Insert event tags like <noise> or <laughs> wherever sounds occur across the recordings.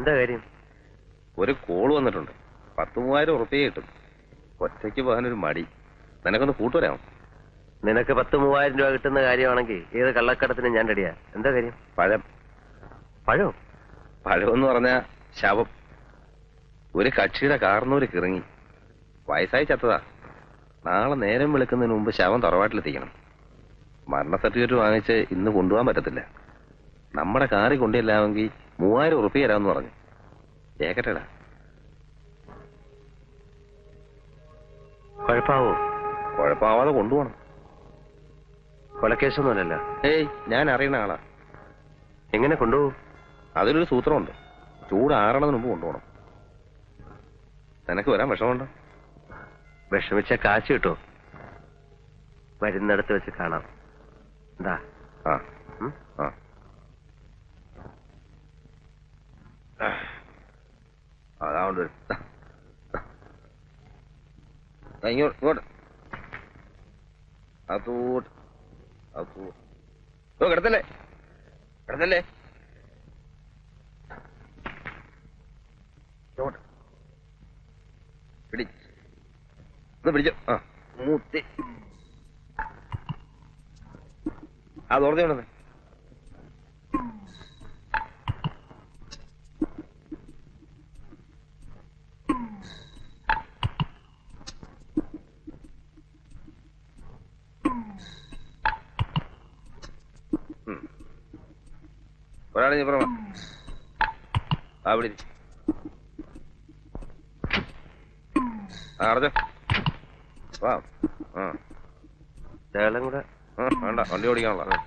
എന്താ കാര്യം? ഒരു കോൾ വന്നിട്ടുണ്ട്. പത്ത് മൂവായിരം ഉറുപ്പിക കിട്ടും. ഒറ്റയ്ക്ക് പോകാനൊരു മടി. നിനക്കൊന്ന് കൂട്ടുവരാമോ? നിനക്ക് പത്ത് മൂവായിരം രൂപ കിട്ടുന്ന കാര്യമാണെങ്കിൽ ഏത് കള്ളക്കടത്തിനും ഞാൻ റെഡിയാ എന്താ കാര്യം? പഴം. പഴോ? എന്ന് പറഞ്ഞ ശവം. ഒരു കക്ഷിയുടെ കാർന്നൂര് കിറങ്ങി. വയസ്സായി ചത്തതാ. നാളെ നേരം വിളിക്കുന്നതിന് മുമ്പ് ശവം തറവാട്ടിലെത്തിക്കണം. മരണ സർട്ടിഫിക്കറ്റ് വാങ്ങിച്ച് ഇന്ന് കൊണ്ടുപോകാൻ പറ്റത്തില്ല. നമ്മുടെ കാറി കൊണ്ടില്ലാമെങ്കിൽ മൂവായിരം ഉറുപ്പി തരാമെന്ന് പറഞ്ഞു. കേക്കട്ടെടാ. കുഴപ്പാവോ? കുഴപ്പമാവാതെ കൊണ്ടുപോകണം കൊലക്കേസൊന്നുമല്ല ഏയ് ഞാൻ അറിയണ ആളാ. എങ്ങനെ കൊണ്ടുപോകും? അതിലൊരു സൂത്രമുണ്ട്. ചൂട് ആറണതിന് മുമ്പ് കൊണ്ടുപോകണം. നിനക്ക് വരാൻ വിഷമമുണ്ടോ? വിഷമിച്ച കാശ് കിട്ടോ വരുന്നിടത്ത് വെച്ച് കാണാം. എന്താ ആ? ആ. അതാണ്ട് ഇങ്ങോട്ട് ഇങ്ങോട്ട് അതൂട്ട് അതൂ ഓ കിടത്തല്ലേ? കിടത്തല്ലേ? ഇങ്ങോട്ട്. പിടി. ഒന്ന് പിടിച്ചോ. ആ. മൂത്തി. ആ തോർത്തി ഒരാളെ നീ പുറമ ആ വിളി ആ അടച്ചോ. വാ. ആ. ശകലം കൂടെ. ആ, വേണ്ട. വണ്ടി ഓടിക്കാനുള്ള.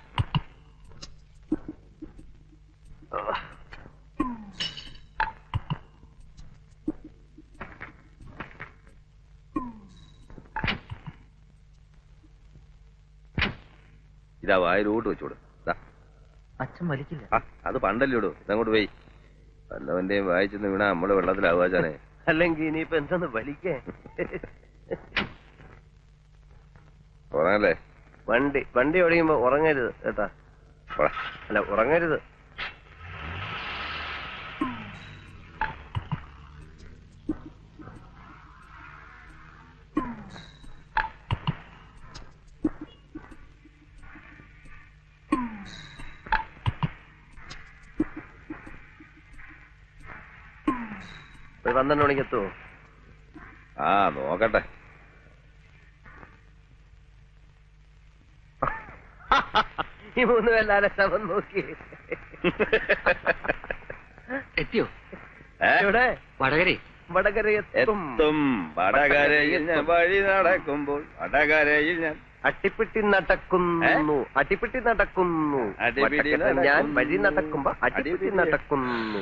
ഇതാ വായിലോട്ട് വെച്ചോട്. ദാ. അച്ഛൻ വലിക്കില്ല അത് പണ്ടല്ലേ ഇടൂ ഇതങ്ങോട്ട് പോയി. വല്ലവന്റെയും വായിച്ചെന്ന് വീണാ നമ്മൾ വെള്ളത്തിലാവാച്ചാനെ അല്ലെങ്കിൽ ഇനിയിപ്പോ എന്താന്ന് വലിക്കേ? ഉറങ്ങല്ലേ? വണ്ടി വണ്ടി ഓടിക്കുമ്പോ ഉറങ്ങരുത് കേട്ടാ. അല്ല ഉറങ്ങരുത്. ഒരു പന്ത്രണ്ട് മണിക്ക് എത്തുമോ ആ നോക്കട്ടെ. <laughs> ഈ മൂന്ന് പേരുടെ ശവം നോക്കി? <laughs> എത്തിയോ? ഏ? ഇവിടെ വടകരയെത്തും. വടകര എത്തും. എത്തും വടകരയിൽ ഞാൻ വഴി നടക്കുമ്പോൾ വടകരയിൽ ഞാൻ അട്ടിപ്പിട്ടി നടക്കുന്നു അട്ടിപ്പിട്ടി നടക്കുന്നു ഞാൻ. വഴി നടക്കുമ്പോ അടിപിടി. നടക്കുന്നു.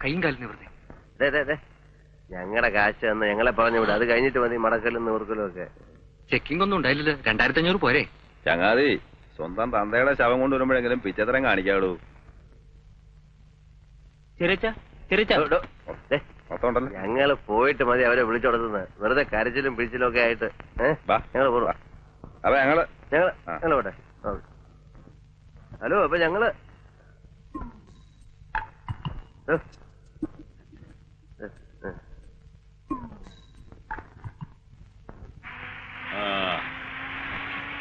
കൈയും കാലിന് വെറുതെ. ഞങ്ങളുടെ കാശ് തന്ന് ഞങ്ങളെ പറഞ്ഞു വിടും. അത് കഴിഞ്ഞിട്ട് മതി മടക്കലും നൂർക്കലും ഒക്കെ. ചെക്കിംഗ് ഒന്നും ഉണ്ടായില്ലല്ലോ. രണ്ടായിരത്തി അഞ്ഞൂറ് പോരെ. ചങ്ങാതി സ്വന്തം തന്തയുടെ ശവം കൊണ്ടുവരുമ്പോഴെങ്കിലും പിച്ചത്തരം കാണിക്കാളൂ ഞങ്ങൾ പോയിട്ട് മതി അവരെ വിളിച്ചുടത്തുന്നത് വെറുതെ കരച്ചിലും പിടിച്ചിലും ഒക്കെ ആയിട്ട്. ഏഹ് വാ. ഞങ്ങൾ പോവാ. അപ്പൊ ഞങ്ങൾ. ഞങ്ങൾ ആ. ഞങ്ങൾ പോട്ടെ. ഹലോ അപ്പൊ ഞങ്ങൾ ഏ. ഏ, ഏ. ആ.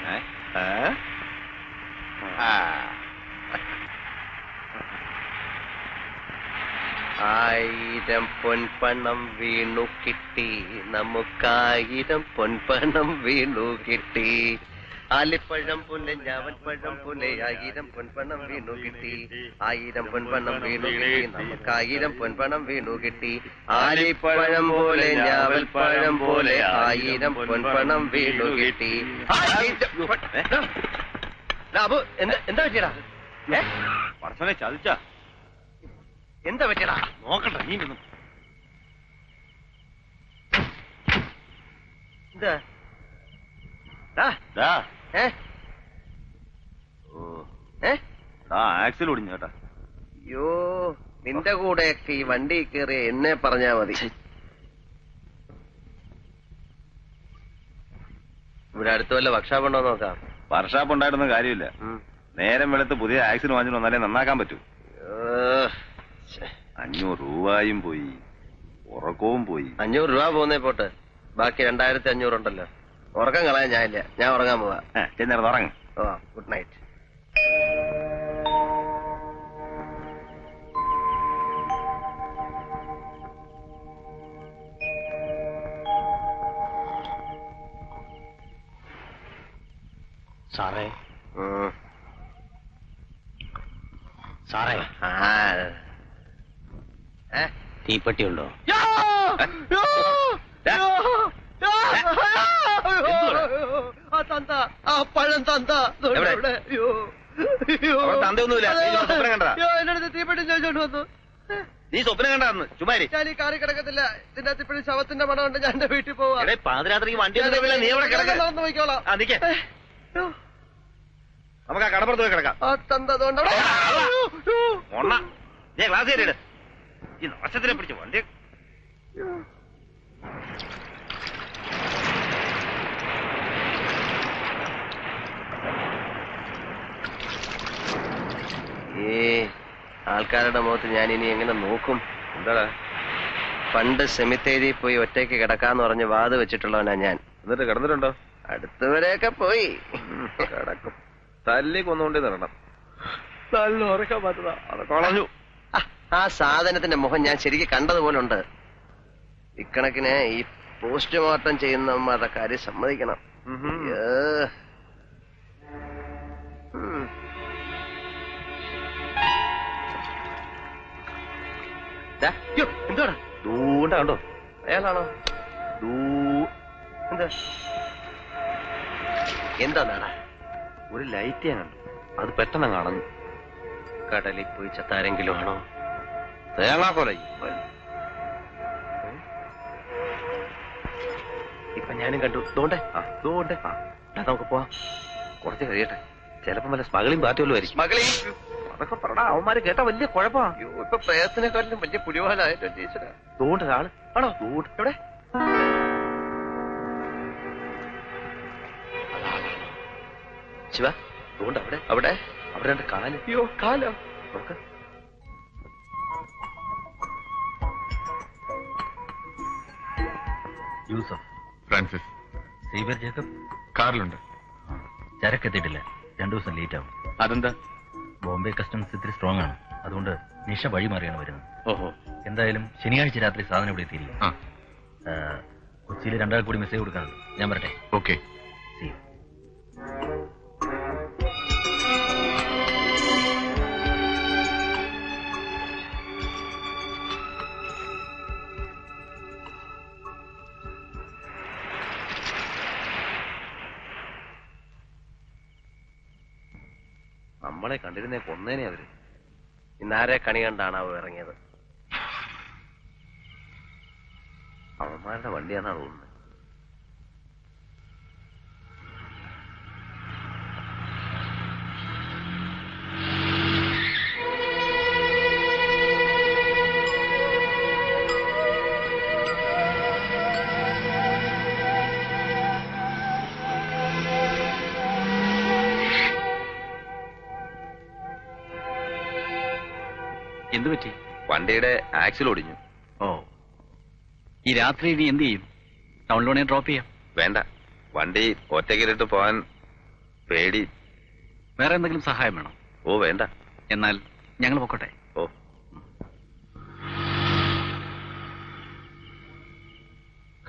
ഏ? ഏ? ആ. ആയിരം പൊൻപണം വീണു കിട്ടി. നമുക്കായിരം പൊൻപണം വീണു കിട്ടി. ആലിപ്പഴം പോലെ ഞാവൽപ്പഴം പോലെ ആയിരം പൊൻപണം വീണു കിട്ടി. ആയിരം പൊൻപണം വീണു കിട്ടി. നമുക്കായിരം പൊൻപണം വീണു കിട്ടി. ആലിപ്പഴം പോലെ ഞാവൽപ്പഴം പോലെ ആയിരം പൊൻപണം വീണു കിട്ടി. ആയിരം എന്താ പറ്റിയടാ? പടച്ചോനെ ചതിച്ച. എന്താ പറ്റിയടാ? നോക്കട്ടെ നീ Э? ആ ആക്സിൽ ഒടിഞ്ഞു കേട്ടാ. അയ്യോ നിന്റെ കൂടെയൊക്കെ ഈ വണ്ടി കയറി എന്നെ പറഞ്ഞാ മതി. ഇവിടെ അടുത്ത് വല്ല വർക്ക്ഷോപ്പ് ഉണ്ടോ നോക്കാം. വർക്ക്ഷോപ്പ് ഉണ്ടായിരുന്ന കാര്യമില്ല. നേരം വെളുത്ത് പുതിയ ആക്സിൽ വാങ്ങിച്ചു വന്നാലേ നന്നാക്കാൻ പറ്റൂ. അഞ്ഞൂറ് രൂപയും പോയി. ഉറക്കവും പോയി. അഞ്ഞൂറ് രൂപ പോകുന്നേ പോട്ട്. ബാക്കി രണ്ടായിരത്തി അഞ്ഞൂറ് ഉണ്ടല്ലോ. ഉറക്കം കളയാൻ ഞാനില്ല. ഞാൻ ഉറങ്ങാൻ പോവാ. ചെന്നേരം ഉറങ്ങ. Oh good night. സാറേ. സാറേ? തീപ്പെട്ടിയുണ്ടോ ആ തന്ത ആ പഴം തന്ത. എവിടെ? അയ്യോ. അയ്യോ. അവിടെ തന്തയൊന്നുമില്ല. നീ ഇവിടെ സ്വപ്നം കണ്ടതാ? അയ്യോ, എന്റെ അടുത്ത് തീപ്പെട്ടി ചോദിച്ചോണ്ട് വന്നു. നീ സ്വപ്നം കണ്ടാന്ന് ചുമാരി ഞാൻ ഈ കാറി കിടക്കത്തില്ല. ഇതിന്റെ അകത്ത് ഇപ്പോഴും ശവത്തിന്റെ മണമുണ്ട്. ഞാൻ എന്റെ വീട്ടിൽ പോവാ. എടേ പാതിരാത്രിക്ക് വണ്ടി ഒന്നും നീ അവിടെ കിടക്ക നടന്നു പോയിക്കോളാം. ആ നിക്കേ. അയ്യോ. നമുക്ക് ആ കടപ്പുറത്ത് പോയി കിടക്കാം. ആ തന്ത അതുകൊണ്ട് അവിടെ- അയ്യോ, അയ്യോ. ഒണ്ണ നീ ക്ലാസ് കയറിയിട് ഈ നാശത്തിനെ പിടിച്ച് വണ്ടി ആൾക്കാരുടെ മുഖത്ത് ഞാൻ ഇനി എങ്ങനെ നോക്കും? എന്താടാ? പണ്ട് സെമിത്തേരി പോയി ഒറ്റയ്ക്ക് കിടക്കാന്ന് പറഞ്ഞ് വാത് വെച്ചിട്ടുള്ളവനാ ഞാൻ. എന്നിട്ട് കിടന്നിട്ടുണ്ടോ? അടുത്തവരെയൊക്കെ പോയി. കിടക്കും. തല്ലി കൊന്നുകൊണ്ടേ നടണം. നല്ല ഉറക്കാൻ അത് കളഞ്ഞു. ആ സാധനത്തിന്റെ മുഖം ഞാൻ ശരിക്കും കണ്ടതുപോലെ ഉണ്ട് ഇക്കണക്കിന് ഈ പോസ്റ്റ്മോർട്ടം ചെയ്യുന്നവന്മാരുടെ കാര്യം സമ്മതിക്കണം. ണ്ടോ ദൂണ്ട കണ്ടോ? അയാളാണോ? ദൂ എന്താ? എന്താ നാടാ? ഒരു ലൈറ്റ് ഞാൻ കണ്ടു. അത് പെട്ടെന്ന് കാണുന്നു കടലിൽ പോയി ചത്താരെങ്കിലും ആണോ? തേങ്ങാ ഇപ്പൊ ഞാനും കണ്ടു. തോണ്ടേ തോണ്ടേ നമുക്ക് പോവാം. കുറച്ച് കഴിയട്ടെ. ചിലപ്പോ വല്ല സ്മഗളിംഗ് പാർട്ടി വല്ലതും ആയിരിക്കും. മകളെ അതൊക്കെ പറടാ. അവന്മാര് കേട്ടാ വലിയ കുഴപ്പമാ അയ്യോ ഇപ്പൊ പ്രയത്നക്കാട്ടിലും വലിയ പുലിവാലായിട്ടോ ടീച്ചറാ. ആൾ. ആണോ? ദൂണ്ട് എവിടെ? ശിവ അവിടെ. അവിടെ? അവിടെ രണ്ട് കാൽ. അയ്യോ കാലോ? നോക്ക. യൂസഫ് ഫ്രാൻസിസ്. സീബർ ജേക്കബ്? കാറിലുണ്ട്. ചരക്ക് എത്തിയിട്ടില്ല രണ്ടു ദിവസം ലേറ്റ് ആവും അതെന്താ? ബോംബെ കസ്റ്റംസ് ഇത്തിരി സ്ട്രോങ് ആണ്. അതുകൊണ്ട് നിഷ വഴി മാറിയാണ് വരുന്നത്. ഓഹോ. എന്തായാലും ശനിയാഴ്ച രാത്രി സാധനം ഇവിടെ എത്തിയിരിക്കും കൊച്ചിയിൽ രണ്ടാൾ കൂടി മെസ്സേജ് കൊടുക്കാനുണ്ട്. ഞാൻ പറട്ടെ ഓക്കെ. നമ്മളെ കണ്ടിരുന്നേ കൊന്നേനെ അവർ. ഇന്നാരെ കണി കണ്ടാണ് അവ ഇറങ്ങിയത്. അവന്മാരുടെ വണ്ടിയാണെന്നാണ് തോന്നുന്നത് എന്തു പറ്റി? വണ്ടിയുടെ ആക്സിൽ ഒടിഞ്ഞു. ഓ. ഈ രാത്രി ഇനി എന്ത് ചെയ്യും? ടൗണിലോണെ ഡ്രോപ്പ് ചെയ്യാം. വേണ്ട. വണ്ടി ഒറ്റയ്ക്കിലിട്ട് പോകാൻ പേടി. വേറെ എന്തെങ്കിലും സഹായം വേണോ? ഓ വേണ്ട. എന്നാൽ ഞങ്ങൾ പൊക്കോട്ടെ. ഓ.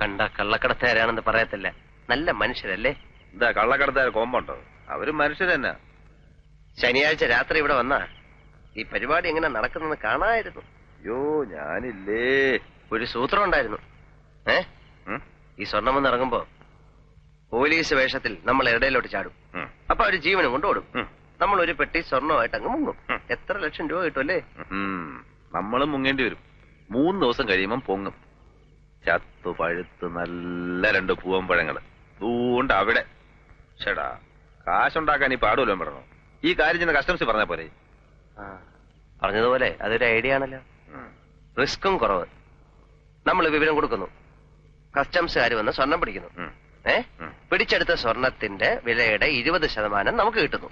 കണ്ട കള്ളക്കടത്തുകാരാണെന്ന് പറയത്തില്ല. നല്ല മനുഷ്യരല്ലേ? എന്താ കള്ളക്കടത്തുകാർ കോമ്പുണ്ടോ. അവരും മനുഷ്യർ തന്നെ ശനിയാഴ്ച രാത്രി ഇവിടെ വന്നാ ഈ പരിപാടി എങ്ങനെ നടക്കുന്നെന്ന് കാണായിരുന്നു. അയ്യോ ഞാനില്ലേ. ഒരു സൂത്രം ഉണ്ടായിരുന്നു. ഏ? ഈ സ്വർണം വന്ന് ഇറങ്ങുമ്പോ പോലീസ് വേഷത്തിൽ നമ്മൾ ഇടയിലോട്ട് ചാടും. അപ്പൊ അവർ ജീവനും കൊണ്ടോടും നമ്മൾ ഒരു പെട്ടി സ്വർണമായിട്ട് അങ്ങ് മുങ്ങും. എത്ര ലക്ഷം രൂപ കിട്ടുമല്ലേ അല്ലേ? നമ്മളും മുങ്ങേണ്ടി വരും. മൂന്ന് ദിവസം കഴിയുമ്പം പൊങ്ങും. ചത്തു പഴുത്ത് നല്ല രണ്ട് പൂവമ്പഴങ്ങൾ ദൂണ്ട് അവിടെ. ചേടാ കാശുണ്ടാക്കാൻ ഈ പാടുമല്ലോ പറഞ്ഞു? ഈ കാര്യം ചെന്ന് കസ്റ്റംസ് പറഞ്ഞ ആ, പറഞ്ഞതുപോലെ അതൊരു ഐഡിയ ആണല്ലോ. റിസ്കും റിസ്ക്കും കുറവ്. നമ്മൾ വിവരം കൊടുക്കുന്നു. കസ്റ്റംസുകാർ വന്ന് സ്വർണം പിടിക്കുന്നു. ഏ? പിടിച്ചെടുത്ത സ്വർണത്തിന്റെ വിലയുടെ ഇരുപത് ശതമാനം നമുക്ക് കിട്ടുന്നു.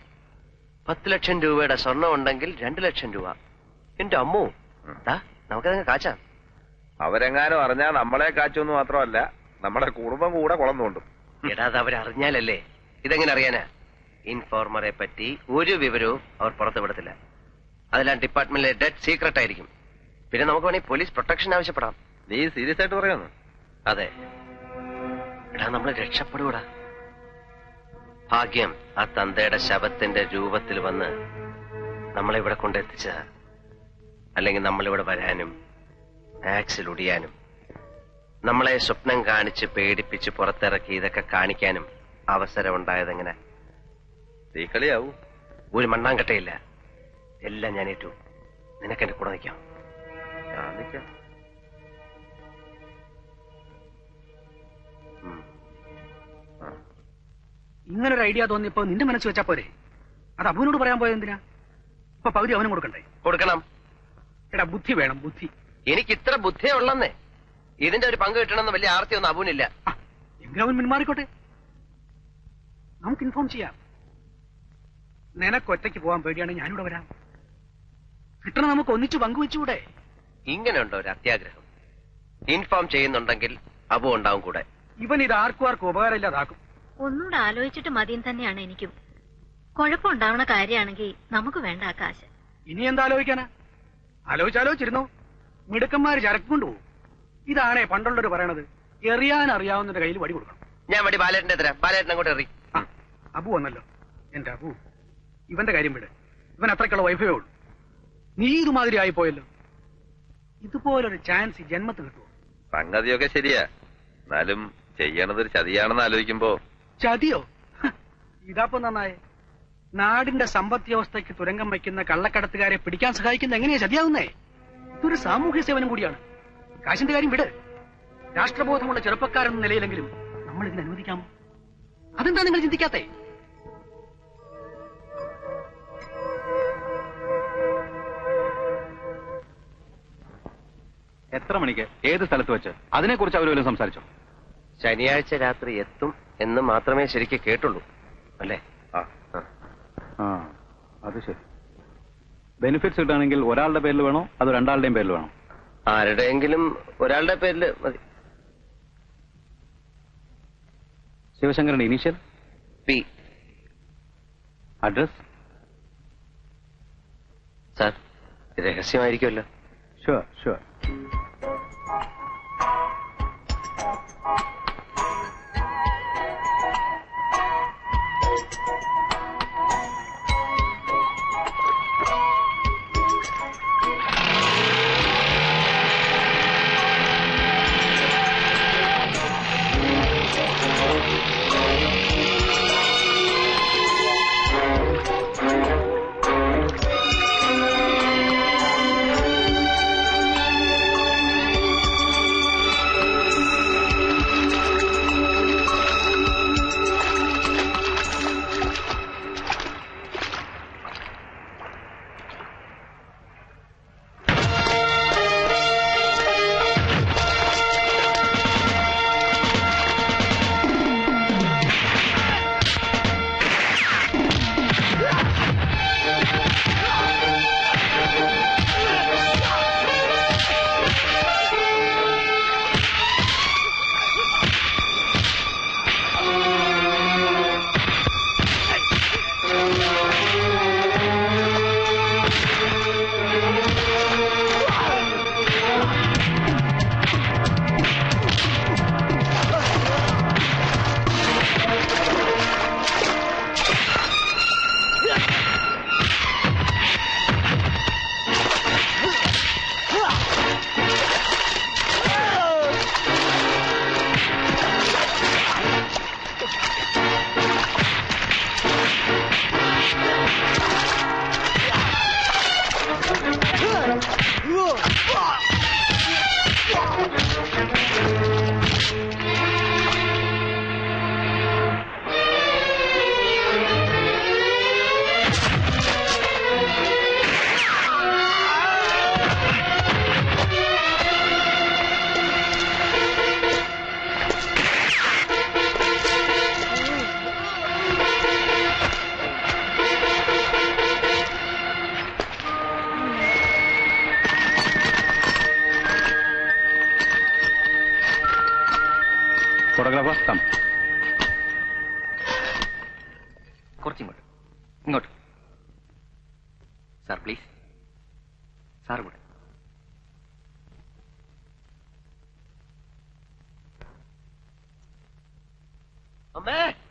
പത്ത് ലക്ഷം രൂപയുടെ സ്വർണം ഉണ്ടെങ്കിൽ രണ്ടു ലക്ഷം രൂപ. എന്റെ അമ്മു നമുക്കത് നമുക്കതങ്ങ് കാച്ചാം. അവരെങ്ങാനും അറിഞ്ഞാൽ നമ്മളെ കാച്ചൊന്നു മാത്രമല്ല നമ്മുടെ കുടുംബം കൂടെ കൊളന്നുകൊണ്ട് എടാ അത് അവരറിഞ്ഞാലല്ലേ? ഇതെങ്ങനെ അറിയാനാ? ഇൻഫോർമറെ പറ്റി ഒരു വിവരവും അവർ പുറത്തു വിടത്തില്ല അതെല്ലാം ഡിപ്പാർട്ട്മെന്റിലെ ഡെഡ് സീക്രട്ട് ആയിരിക്കും. പിന്നെ നമുക്ക് വേണമെങ്കിൽ പോലീസ് പ്രൊട്ടക്ഷൻ ആവശ്യപ്പെടാം. നീ സീരിയസ് ആയിട്ട് പറയുന്നു? അതെ. എടാ നമ്മൾ രക്ഷപ്പെടൂടാ ഭാഗ്യം ആ തന്തയുടെ ശവത്തിന്റെ രൂപത്തിൽ വന്ന് നമ്മളെ ഇവിടെ കൊണ്ടെത്തിച്ച അല്ലെങ്കിൽ നമ്മളിവിടെ വരാനും ആക്സിൽ ഒടിയാനും നമ്മളെ സ്വപ്നം കാണിച്ച് പേടിപ്പിച്ച് പുറത്തിറക്കി ഇതൊക്കെ കാണിക്കാനും അവസരം ഉണ്ടായതെങ്ങനെ തീക്കളിയാവൂ ഒരു മണ്ണാങ്കട്ടയില്ല. എല്ലാം ഞാൻ ഏറ്റു. നിനക്ക് എന്റെ കൂടെ നിൽക്കാം. ഞാൻ നിൽക്കാം. ഇങ്ങനൊരു ഐഡിയ തോന്നിയപ്പോ നിന്റെ മനസ്സ് വെച്ചാ പോരെ. അത് അബുവിനോട് പറയാൻ പോയത് എന്തിനാ? ഇപ്പൊ പകുതി അവനും കൊടുക്കണ്ടേ? കൊടുക്കണം. എടാ ബുദ്ധി വേണം ബുദ്ധി. എനിക്ക് ഇത്ര ബുദ്ധിയേ ഉള്ളന്നേ. ഇതിന്റെ ഒരു പങ്ക് കിട്ടണമെന്ന് വലിയ ആർത്തിയൊന്നും അബുവിനില്ല. ആ, എങ്കിലും അവൻ പിന്മാറിക്കോട്ടെ നമുക്ക് ഇൻഫോം ചെയ്യാം. നിനക്ക് ഒറ്റയ്ക്ക് പോകാൻ പേടിയാണ് ഞാനിവിടെ വരാം. കിട്ടണം നമുക്ക് ഒന്നിച്ചു പങ്കുവെച്ചുകൂടെ? ഇങ്ങനെയുണ്ടോ ഒരു അത്യാഗ്രഹം? ഇൻഫോം ചെയ്യുന്നുണ്ടെങ്കിൽ അബു ഉണ്ടാവും കൂടെ. ഇവൻ ഇത് ആർക്കും ആർക്കും ഉപകാരമില്ലാതാക്കും. ഒന്നുകൂടെ ആലോചിച്ചിട്ട് മതിയും തന്നെയാണ് എനിക്കും. കുഴപ്പമുണ്ടാവണ കാര്യമാണെങ്കിൽ നമുക്ക് വേണ്ട ആ കാശ് ഇനി എന്താ ആലോചിക്കാനാ? ആലോചിച്ചാലോചിച്ചിരുന്നു? മിടുക്കന്മാര് ചരക്ക് കൊണ്ടുപോകും ഇതാണേ പണ്ടുള്ളവർ പറയണത്. എറിയാൻ അറിയാവുന്നതിന്റെ കയ്യിൽ വടി കൊടുക്കണം. ഞാൻ വടി ബാലേട്ടന്റെ തരാം. ബാലേട്ടൻ അങ്ങോട്ട് എറി. ആ അബു വന്നല്ലോ. എന്റെ അബു ഇവന്റെ കാര്യം വിട്. ഇവൻ അത്രയ്ക്കുള്ള വൈഫേ ഉള്ളൂ. നീ ഇതുമാതിരി ആയിപ്പോയല്ലോ ഇതുപോലൊരു ചാൻസ് ജന്മത്തിൽ ജന്മത്ത് കിട്ടുമോ? സംഗതിയൊക്കെ ശരിയാ. എന്നാലും ചെയ്യണതൊരു ചതിയാണെന്ന് ആലോചിക്കുമ്പോ ചതിയോ? ഇതാപ്പോ നന്നായേ. നാടിന്റെ സമ്പദ് വ്യവസ്ഥയ്ക്ക് തുരങ്കം വയ്ക്കുന്ന കള്ളക്കടത്തുകാരെ പിടിക്കാൻ സഹായിക്കുന്ന എങ്ങനെയാ ചതിയാവുന്നേ? ഇതൊരു സാമൂഹ്യ സേവനം കൂടിയാണ്. കാശിന്റെ കാര്യം വിട്. രാഷ്ട്രബോധമുള്ള ചെറുപ്പക്കാരെന്ന നിലയിലെങ്കിലും നമ്മൾ ഇതിന് അനുവദിക്കാമോ? അതെന്താ നിങ്ങൾ ചിന്തിക്കാത്തേ? എത്ര മണിക്ക് ഏത് സ്ഥലത്ത് വെച്ച്? അതിനെക്കുറിച്ച് അവർ വല്ലതും സംസാരിച്ചോ? ശനിയാഴ്ച രാത്രി എത്തും എന്ന് മാത്രമേ ശരിക്ക് കേട്ടുള്ളൂ. അല്ലേ? ആ. ആ. ആ അത് ശരി. ബെനിഫിറ്റ്സ് കിട്ടുകയാണെങ്കിൽ ഒരാളുടെ പേരിൽ വേണോ? അതോ രണ്ടാളുടെയും പേരിൽ വേണോ? ആരുടെയെങ്കിലും ഒരാളുടെ പേരിൽ മതി. ശിവശങ്കറിന്റെ ഇനീഷ്യൽ പി. അഡ്രസ് സാർ രഹസ്യമായിരിക്കുമല്ലോ. ഷുവർ ഷുവർ ഫോട്ടോഗ്രാഫർ കം കുറച്ചിങ്ങോട്ട് ഇങ്ങോട്ട്. Sir please. സാർ ഇവിടെ. അമ്മേ!